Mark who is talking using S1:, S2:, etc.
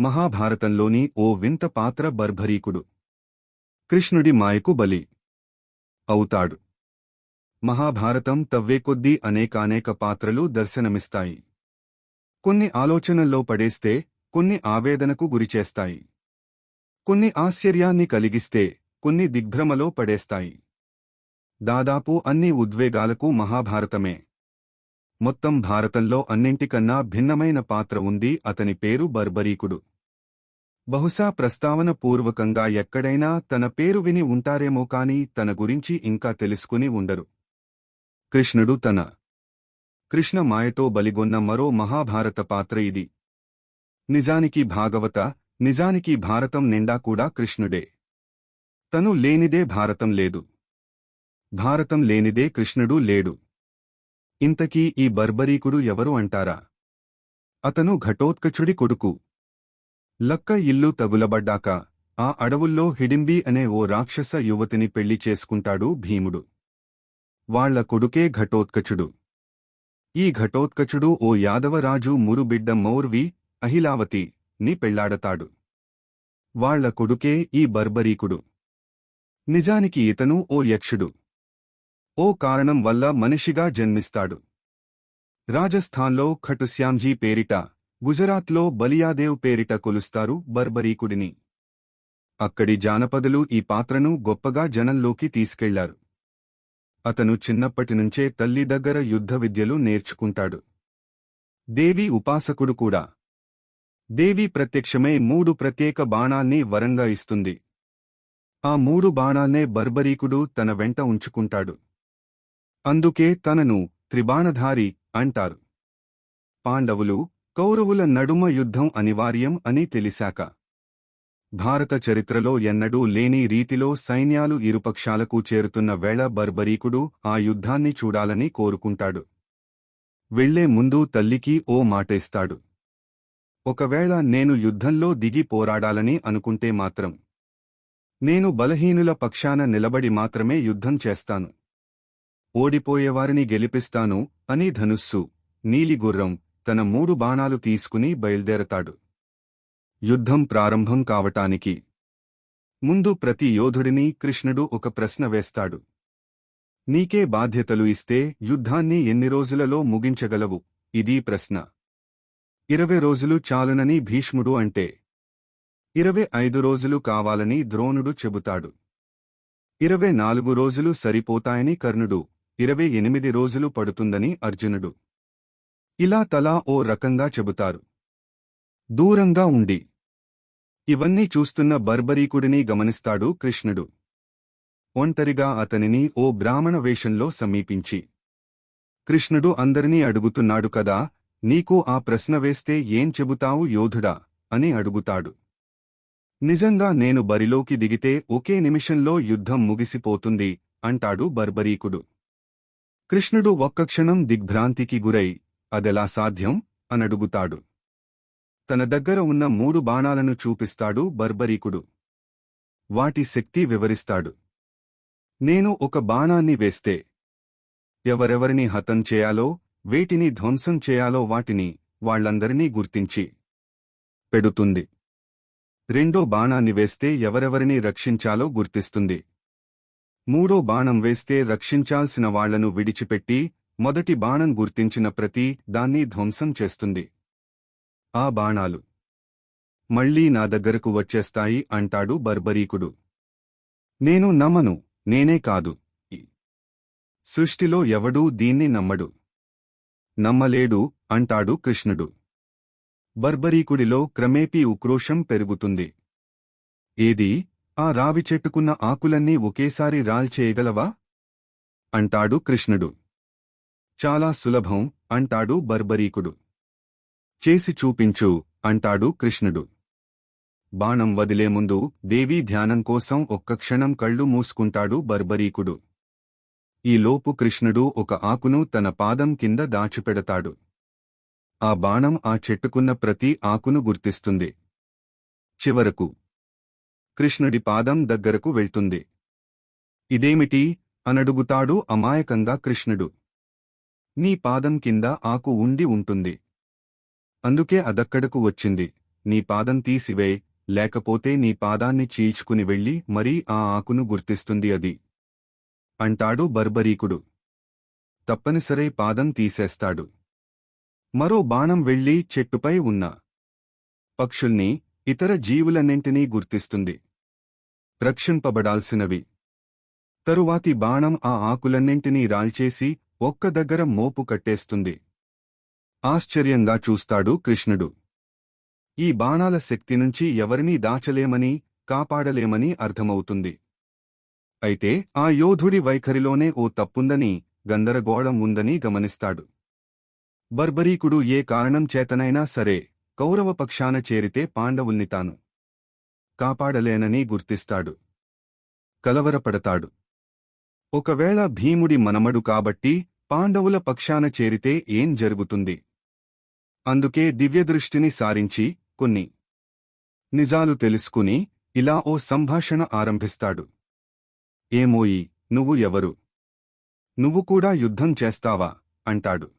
S1: మహాభారతంలోని ఓ వింత పాత్ర బర్భరీకుడు. కృష్ణుడి మాయకు బలి. అవుతాడు. మహాభారతం తవ్వేకొద్దీ అనేకానేక పాత్రలు దర్శనమిస్తాయి. కొన్ని ఆలోచనల్లో పడేస్తే కొన్ని ఆవేదనకు గురిచేస్తాయి. కొన్ని ఆశ్చర్యాన్ని కలిగిస్తే కొన్ని దిగ్భ్రమలో పడేస్తాయి. దాదాపు అన్ని ఉద్వేగాలకు మహాభారతమే. మొత్తం భారతంలో అన్నింటికన్నా భిన్నమైన పాత్ర ఉంది అతని పేరు బర్బరీకుడు. బహుశా ప్రస్తావన పూర్వకంగా ఎక్కడైనా తన పేరు విని ఉంటారేమో కాని తన గురించి ఇంకా తెలుసుకుని ఉండరు. కృష్ణుడు తన కృష్ణ మాయతో బలిగొన్న మరో మహాభారత పాత్ర ఇది. నిజానికి భాగవత నిజానికి భారతం నిండా కూడా కృష్ణుడే. తను లేనిదే భారతం లేదు. భారతం లేనిదే కృష్ణుడు లేడు. ఇంతకీ ఈ బర్బరీకుడు ఎవరు అంటారా? అతను ఘటోత్కచుడి కొడుకు. లక్క ఇల్లు తగులబడ్డాక ఆ అడవుల్లో హిడింబి అనే ఓ రాక్షస యువతిని పెళ్ళి చేసుకుంటాడు భీముడు. వాళ్ళ కొడుకే ఘటోత్కచుడు. ఈ ఘటోత్కచుడు ఓ యాదవరాజు మురుబిడ్డ మౌర్వి అహిలావతి ని పెళ్ళాడతాడు. వాళ్ళ కొడుకే ఈ బర్బరీకుడు. నిజానికి ఇతను ఓ యక్షుడు. ఓ కారణం వల్ల మనిషిగా జన్మిస్తాడు. రాజస్థాన్లో ఖటుశ్యాంజీ పేరిట గుజరాత్లో బలియాదేవ్ పేరిట కొలుస్తారు బర్బరీకుడిని. అక్కడి జానపదులు ఈ పాత్రను గొప్పగా జనంలోకి తీసుకెళ్ళారు. అతను చిన్నప్పటినుంచే తల్లి దగ్గర యుద్ధ విద్యలు నేర్చుకుంటాడు. దేవి ఉపాసకుడు కూడా. దేవి ప్రత్యక్షమై మూడు ప్రత్యేక బాణాల్ని వరంగా ఇస్తుంది. ఆ మూడు బాణాల్నే బర్బరీకుడు తన వెంట ఉంచుకుంటాడు. అందుకే తనను త్రిబాణధారి అంటారు. పాండవులు కౌరవుల నడుమ యుద్ధం అనివార్యం అని తెలిసాక. భారత చరిత్రలో ఎన్నడూ లేని రీతిలో సైన్యాలు ఇరుపక్షాలకు చేరుతున్న వేళ బర్బరీకుడు ఆ యుద్ధాన్ని చూడాలని కోరుకుంటాడు. వెళ్ళే ముందు తల్లికి ఓ మాటేస్తాడు. ఒకవేళ నేను యుద్ధంలో దిగి పోరాడాలని అనుకుంటే మాత్రం. నేను బలహీనుల పక్షాన నిలబడి మాత్రమే యుద్ధం చేస్తాను. ఓడిపోయేవారిని గెలిపిస్తాను అని ధనుస్సు నీలిగుర్రం తన మూడు బాణాలు తీసుకుని బయల్దేరతాడు. యుద్ధం ప్రారంభం కావటానికి ముందు ప్రతి యోధుడిని కృష్ణుడు ఒక ప్రశ్న వేస్తాడు. నీకే బాధ్యతలు ఇస్తే యుద్ధాన్ని ఎన్ని రోజులలో ముగించగలవు? ఇదీ ప్రశ్న. ఇరవై రోజులు చాలునని భీష్ముడు అంటే. ఇరవై ఐదు రోజులు కావాలని ద్రోణుడు చెబుతాడు. ఇరవై నాలుగు రోజులు సరిపోతాయని కర్ణుడు ఇరవై ఎనిమిది రోజులు పడుతుందని అర్జునుడు. ఇలా తలా ఓ రకంగా చెబుతారు. దూరంగా ఉండి. ఇవన్నీ చూస్తున్న బర్బరీకుడిని గమనిస్తాడు కృష్ణుడు. ఒంటరిగా అతనిని ఓ బ్రాహ్మణ వేషంలో సమీపించి. కృష్ణుడు అందరినీ అడుగుతున్నాడు కదా నీకు ఆ ప్రశ్న వేస్తే ఏం చెబుతావు యోధుడా? అని అడుగుతాడు. నిజంగా నేను బరిలోకి దిగితే ఒకే నిమిషంలో యుద్ధం ముగిసిపోతుంది అంటాడు బర్బరీకుడు. కృష్ణుడు ఒక్క క్షణం దిగ్భ్రాంతికి గురై అదెలా సాధ్యం అనడుగుతాడు. తన దగ్గర ఉన్న మూడు బాణాలను చూపిస్తాడు బర్బరీకుడు. వాటి శక్తి వివరిస్తాడు. నేను ఒక బాణాన్ని వేస్తే ఎవరెవరిని హతం చేయాలో వేటిని ధ్వంసం చేయాలో వాటిని వాళ్ళందరినీ గుర్తించి పెడుతుంది. రెండో బాణాన్ని వేస్తే ఎవరెవరిని రక్షించాలో గుర్తిస్తుంది. మూడో బాణం వేస్తే రక్షించాల్సిన వాళ్ళను విడిచిపెట్టి మొదటి బాణం గుర్తించిన ప్రతి దాన్ని ధ్వంసం చేస్తుంది. ఆ బాణాలు. మళ్ళీ నా దగ్గరకు వచ్చేస్తాయి అంటాడు బర్బరీకుడు. నేను నమ్మను నేనే కాదు. సృష్టిలో ఎవడూ దీన్ని నమ్మడు. నమ్మలేడు అంటాడు కృష్ణుడు. బర్బరీకుడిలో క్రమేపీ ఉక్రోషం పెరుగుతుంది. ఏది? ఆ రావి చెట్టుకున్న ఆకులన్నీ ఒకేసారి రాల్చేయగలవా అంటాడు కృష్ణుడు. చాలా సులభం అంటాడు బర్బరీకుడు. చేసి చూపించు అంటాడు కృష్ణుడు. బాణం వదిలే ముందు దేవీ ధ్యానం కోసం ఒక్క క్షణం కళ్ళు మూసుకుంటాడు బర్బరీకుడు. ఈలోపు కృష్ణుడు ఒక ఆకును తన పాదం కింద దాచిపెడతాడు. ఆ బాణం ఆ చెట్టుకున్న ప్రతి ఆకును గుర్తిస్తుంది. చివరకు కృష్ణుడి పాదం దగ్గరకు వెళ్తుంది. ఇదేమిటి? అనడుగుతాడు అమాయకంగా కృష్ణుడు. నీ పాదం కింద ఆకు ఉండి ఉంటుంది. అందుకే అదక్కడకు వచ్చింది. నీ పాదం తీసివే లేకపోతే నీ పాదాన్ని చీల్చుకుని వెళ్ళి మరీ ఆ ఆకును గుర్తిస్తుంది అది. అంటాడు బర్బరీకుడు. తప్పనిసరై పాదం తీసేస్తాడు. మరో బాణం వెళ్ళి చెట్టుపై ఉన్న పక్షుల్ని ఇతర జీవులన్నింటినీ గుర్తిస్తుంది. రక్షింపబడాల్సినవి. తరువాతి బాణం ఆ ఆకులన్నింటినీ రాల్చేసి ఒక్క దగ్గర మోపు కట్టేస్తుంది. ఆశ్చర్యంగా చూస్తాడు కృష్ణుడు. ఈ బాణాల శక్తి నుంచి ఎవరినీ దాచలేమని కాపాడలేమని అర్థమవుతుంది. అయితే ఆ యోధుడి వైఖరిలోనే ఓ తప్పుందని గందరగోళం ఉందని గమనిస్తాడు. బర్బరీకుడు ఏ కారణం చేతనైనా సరే కౌరవ పక్షాన చేరితే పాండవుల్ని తాను కాపాడలేనని గుర్తిస్తాడు. కలవరపడతాడు. ఒకవేళ భీముడి మనమడు కాబట్టి పాండవుల పక్షాన చేరితే ఏం జరుగుతుంది? అందుకే దివ్యదృష్టిని సారించి కొన్ని నిజాలు తెలుసుకుని ఇలా ఓ సంభాషణ ఆరంభిస్తాడు. ఏమోయి నువ్వు ఎవరు? నువ్వు కూడా యుద్ధం చేస్తావా? అంటాడు.